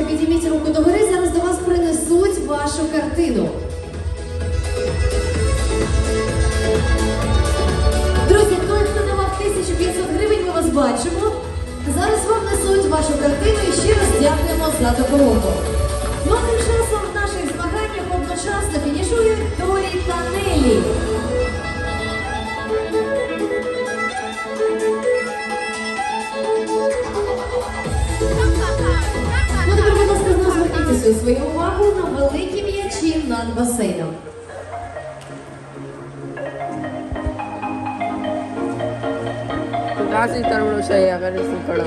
ласка, підійміть руку догори. Зараз до вас принесуть вашу картину. Друзі, той, хто давав 1500 гривень, ми вас бачимо. Зараз вам несуть вашу картину і ще раз дякуємо за допомогу. Sinan Basay'ım. Nasıl tanımlı şey yaparız bu kadar?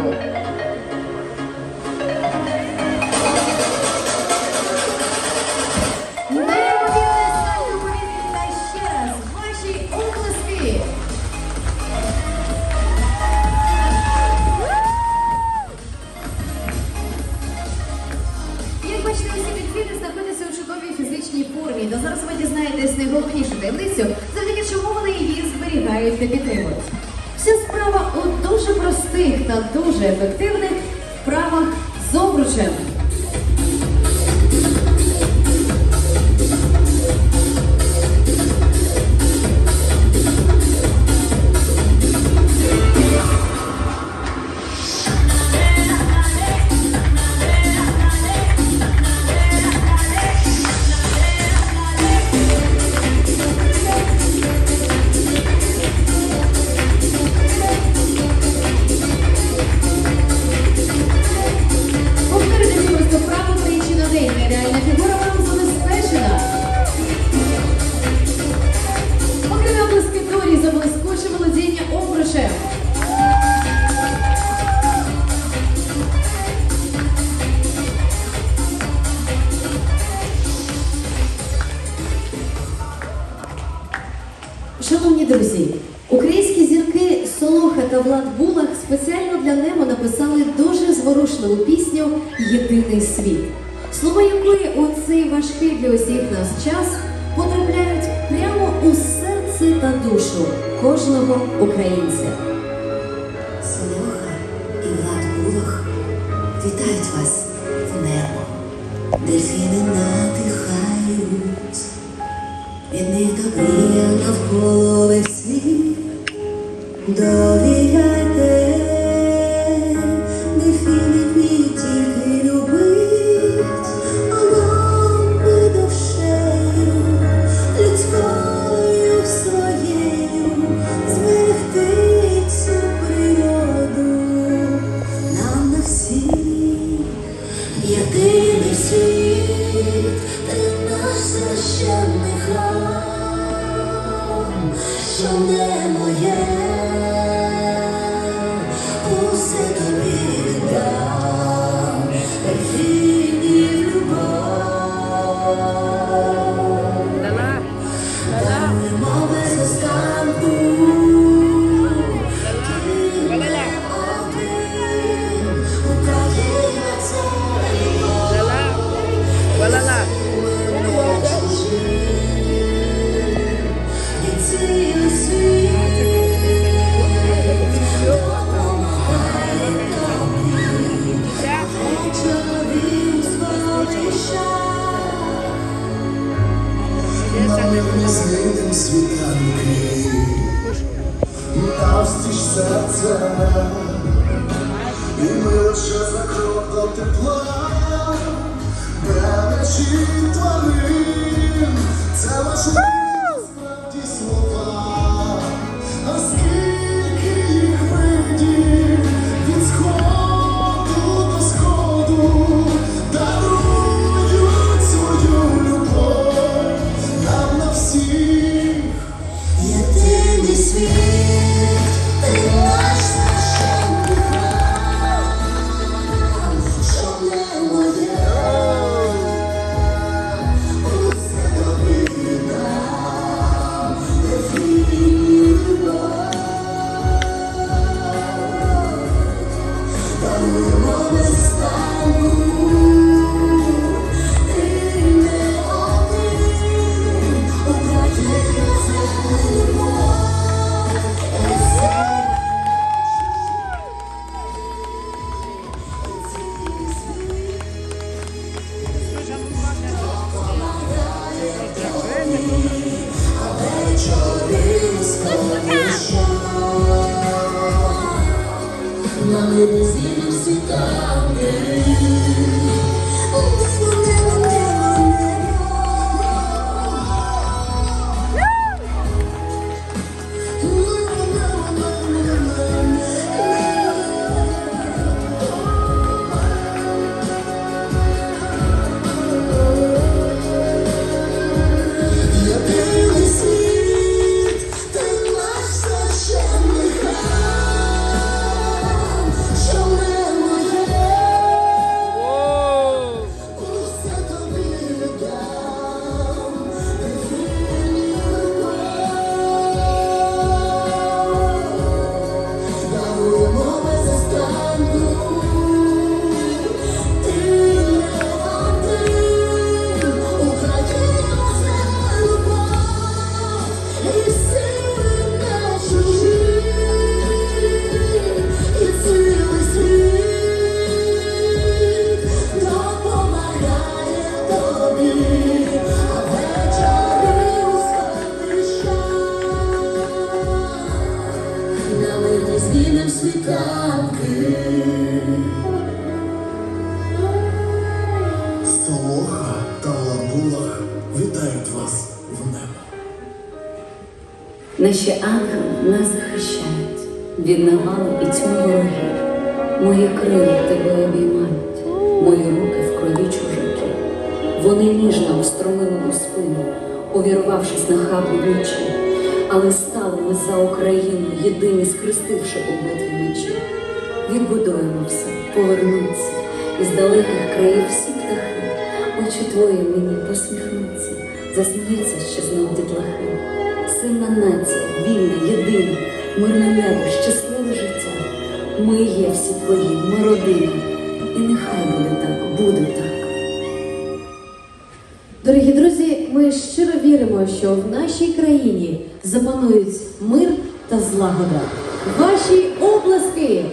Чудовій формі. Та зараз ви дізнаєтесь найголовнішу таємницю, завдяки чому вони її зберігають та підтримують. Вся справа у дуже простих та дуже ефективних вправах з обручем. Спеціально для Немо написали дуже зворушливу пісню Єдиний світ, слова якої у цей важкий для усіх нас час потрапляють прямо у серце та душу кожного українця. Солоха і Влад Булах вітають вас в небо. Дельфіни надихають, від них добріє навколо весь світ. Довіряйте, що не моє, нами не зійдемо світанки. Небо, Наші ангели нас захищають від навали і тьми ворогів. Мої крила тебе обіймають, мої руки в крові чужаки. Вони ніжно встромили у спину, увірвавшись на хаблі вночі. Але стали ми за Україну, єдині скрестивши у битві мечі. Відбудуємо все, повернуться, із далеких країв всі птахи. Очі твої мені посміхнуться, засміються ще знов дітлахи. Сильна нація, вільна, єдина, мирне небо, щасливе життя. Ми є всі твої, ми родина. І нехай буде так, буде так. Дорогі друзі, ми щиро віримо, що в нашій країні запанують мир та злагода. Ваші обласки!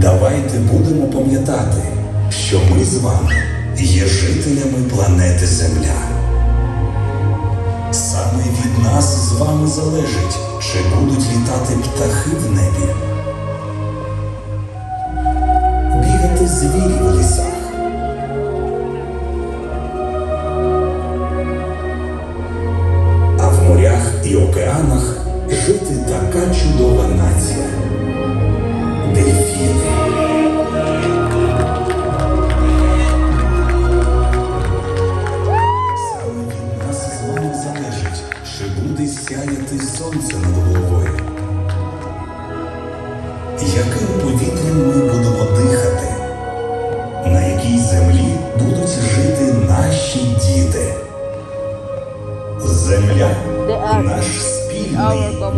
Давайте будемо пам'ятати, що ми з вами є жителями планети Земля. Саме від нас з вами залежить, чи будуть літати птахи в небі, бігати звірі в лісах.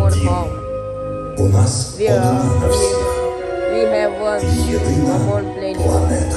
Our common дім. home. У нас We одна на are. всіх We have one єдина common planet. планета.